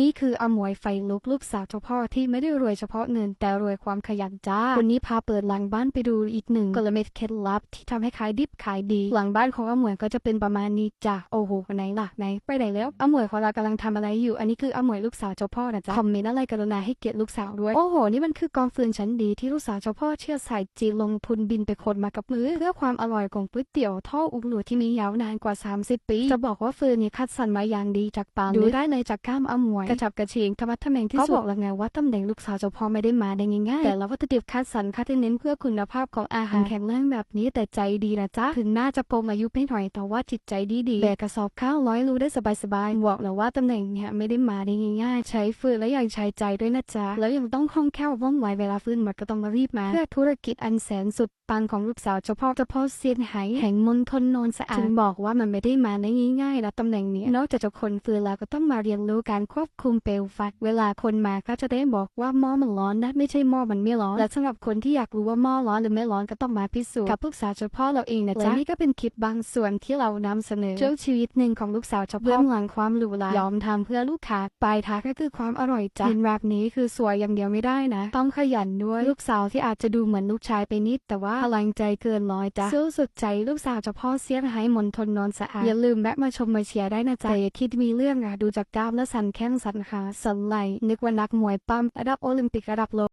นี่คืออมวยไฟลุกลูกสาวเจ้าพ่อที่ไม่ได้รวยเฉพาะเงินแต่รวยความขยันจ้า วันนี้พาเปิดหลังบ้านไปดูอีกหนึ่งกลเม็ดเคล็ดลับที่ทำให้ขายดิบขายดี หลังบ้านของอมวยก็จะเป็นประมาณนี้จ้าโอ้โหไหนล่ะไหนไปไหนแล้วอมวยของเรากำลังทำอะไรอยู่ อันนี้คืออมวยลูกสาวเจ้าพ่อนะจ๊ะคอมเมนต์อะไรกรุณาให้เกียรติลูกสาวด้วย โอ้โห นี่มันคือกองฟืนชั้นดีที่ลูกสาวเจ้าพ่อเชื่อสายจีลงทุนบินไปขนมากับมือ เพื่อความอร่อยของก๋วยเตี๋ยวท่ออุกหลูที่มียาวนานกว่า 30 ปี จะบอกว่าฟืนนี้คัดสรรมาอย่างดีจากปางดูได้เลยจากก้ามอมวยกระฉับกระเฉงธรรมะทแมงที่สุดก็บอกแล้วไงว่าตำแหน่งลูกสาวเจ้าพ่อไม่ได้มาได้ง่ายๆแต่ละวัตถุดิบคัดสรรคัดให้เน้นเพื่อคุณภาพของอาหารแข็งแรงแบบนี้แต่ใจดีนะจ๊ะถึงหน้าจะโปมอายุไม่หน่อยแต่ว่าจิตใจดีดีๆแบกกระสอบข้าวร้อยรูได้สบายๆบอกแล้วว่าตำแหน่งเนี่ยไม่ได้มาได้ง่ายๆ ใช้ฟืนและยังใช้ใจด้วยนะจ๊ะแล้วยังต้องคล่องแคล่วว่องไวเวลาฟืนหมดก็ต้องมารีบมาเพื่อธุรกิจอันแสนสุดปังของลูกสาวเจ้าพ่อเจ้าพ่อเซียนไหแห่งมณฑลโนนสะอาดถึงบอกว่ามันไม่ได้มาได้ง่ายๆนะตำแหน่งเนี้ยนอกจากจะคนฟืนแล้วก็ต้องมาเรียนรู้การควบคุมเปลวไฟเวลาคนมาก็จะได้บอกว่าหม้อมันร้อนนะไม่ใช่หม้อมันไม่ร้อนและสำหรับคนที่อยากรู้ว่าหม้อร้อนหรือไม่ร้อนก็ต้องมาพิสูจน์กับลูกสาวเจ้าพ่อเราเองนะจ๊ะและนี่ก็เป็นคลิปบางส่วนที่เรานำเสนอช่วงชีวิตหนึ่งของลูกสาวเจ้าพ่อเบื้องหลังความหรูหรายอมทำเพื่อลูกค้าปลายทางก็คือความอร่อยจ้ะเห็นแบบนี้คือสวยอย่างเดียวไม่ได้นะ ต้องขยันด้วยลูกสาวที่อาจจะดูเหมือนลูกชายไปนิด แต่ว่าพลังใจเกินร้อยจ้ะสู้สุดใจลูกสาวเจ้าพ่อเสียงไห้มนทนนอนสะอาดอย่าลืมแวะมาชมมาเชียร์ได้นะจ๊ะแต่อย่าคิดมีเรื่องอะดูจากกล้ามและสันแข้งสันขาสันไหลนึกว่านักมวยปั้มระดับโอลิมปิกระดับโลก